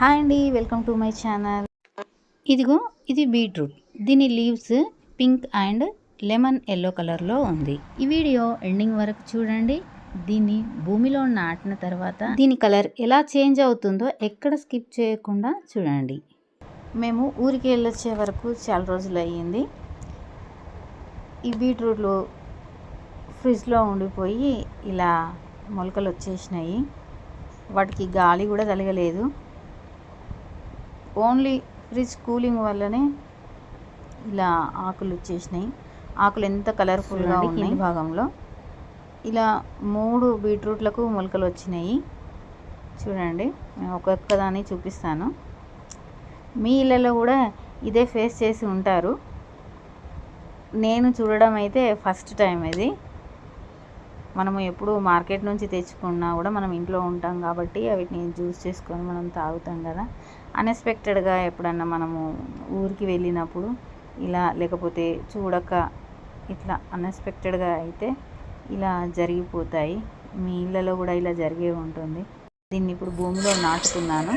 Hi అండి welcome to my channel. ఇదిగో ఇది బీట్రూట్. దీని leaves pink and lemon yellow కలర్లో ఉంది. ఈ వీడియో ఎండింగ్ వరకు చూడండి. దీన్ని భూమిలో నాటిన తర్వాత దీని కలర్ ఎలా చేంజ్ అవుతుందో ఎక్కడ స్కిప్ చేయకుండా చూడండి. మేము ఊరికి వెళ్ళొచ్చే వరకు చాలా రోజులు అయ్యింది. ఈ బీట్రూట్లు ఫ్రిడ్జ్లో ఉండిపోయి ఇలా మొలకలు వచ్చేసినాయి. వాటికి గాలి కూడా తలగలేదు ఓన్లీ ఫ్రిడ్జ్ కూలింగ్ వల్లనే ఇలా ఆకులు వచ్చేసినాయి. ఆకులు ఎంత కలర్ఫుల్గా ఉన్నాయి. భాగంలో. ఇలా మూడు బీట్రూట్లకు మొలకలు వచ్చినాయి. చూడండి నేను ఒక్కొక్కదాన్ని చూపిస్తాను. మీ ఇళ్ళలో కూడా ఇదే ఫేస్ చేసి ఉంటారు. నేను చూడడం అయితే ఫస్ట్ టైం ఇది. మనము ఎప్పుడు మార్కెట్ నుంచి తెచ్చుకున్నా కూడా మనం ఇంట్లో ఉంటాం కాబట్టి వీటిని జ్యూస్ చేసుకొని మనం తాగుతాం కదా. అన్ఎక్స్పెక్టెడ్గా ఎప్పుడన్నా మనము ఊరికి వెళ్ళినప్పుడు ఇలా లేకపోతే చూడక ఇట్లా అన్ఎక్స్పెక్టెడ్గా అయితే ఇలా జరిగిపోతాయి. మీ ఇళ్ళలో కూడా ఇలా జరిగే ఉంటుంది. దీన్ని ఇప్పుడు భూమిలో నాటుతున్నాను.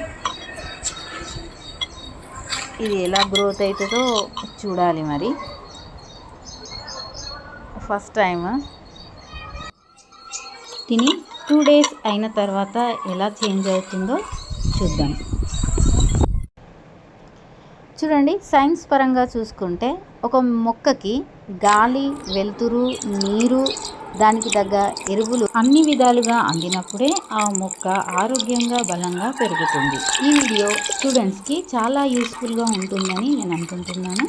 ఇది ఎలా గ్రోత్ అవుతుందో చూడాలి మరి. ఫస్ట్ టైం తిని టూ డేస్ అయిన తర్వాత ఎలా చేంజ్ అవుతుందో చూద్దాం. చూడండి సైన్స్ పరంగా చూసుకుంటే ఒక మొక్కకి గాలి వెలుతురు నీరు దానికి తగ్గ ఎరువులు అన్ని విధాలుగా అందినప్పుడే ఆ మొక్క ఆరోగ్యంగా బలంగా పెరుగుతుంది. ఈ వీడియో స్టూడెంట్స్కి చాలా యూస్ఫుల్గా ఉంటుందని నేను అనుకుంటున్నాను.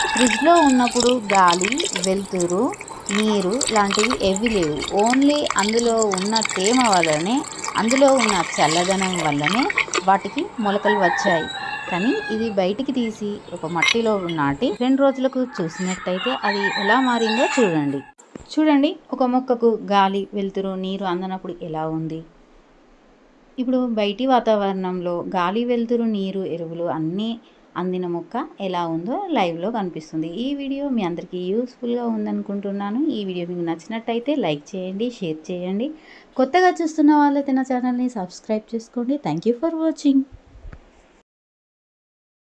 ఫ్రిడ్జ్లో ఉన్నప్పుడు గాలి వెలుతురు నీరు లాంటివి ఏవి లేవు. ఓన్లీ అందులో ఉన్న తేమ వల్లనే అందులో ఉన్న చల్లదనం వల్లనే వాటికి మొలకలు వచ్చాయి. కానీ ఇది బయటికి తీసి ఒక మట్టిలో నాటి రెండు రోజులకు చూసినట్టయితే అది ఎలా మారిందో చూడండి. చూడండి ఒక మొక్కకు గాలి వెలుతురు నీరు అందనప్పుడు ఎలా ఉంది? ఇప్పుడు బయటి వాతావరణంలో గాలి వెలుతురు నీరు ఎరువులు అన్నీ అందిన మొక్క ఎలా ఉందో లైవ్లో కనిపిస్తుంది. ఈ వీడియో మీ అందరికీ యూస్ఫుల్గా ఉందనుకుంటున్నాను. ఈ వీడియో మీకు నచ్చినట్టయితే లైక్ చేయండి షేర్ చేయండి. కొత్తగా చూస్తున్న వాళ్ళైతే నా ఛానల్ని సబ్స్క్రైబ్ చేసుకోండి. Thank you for watching.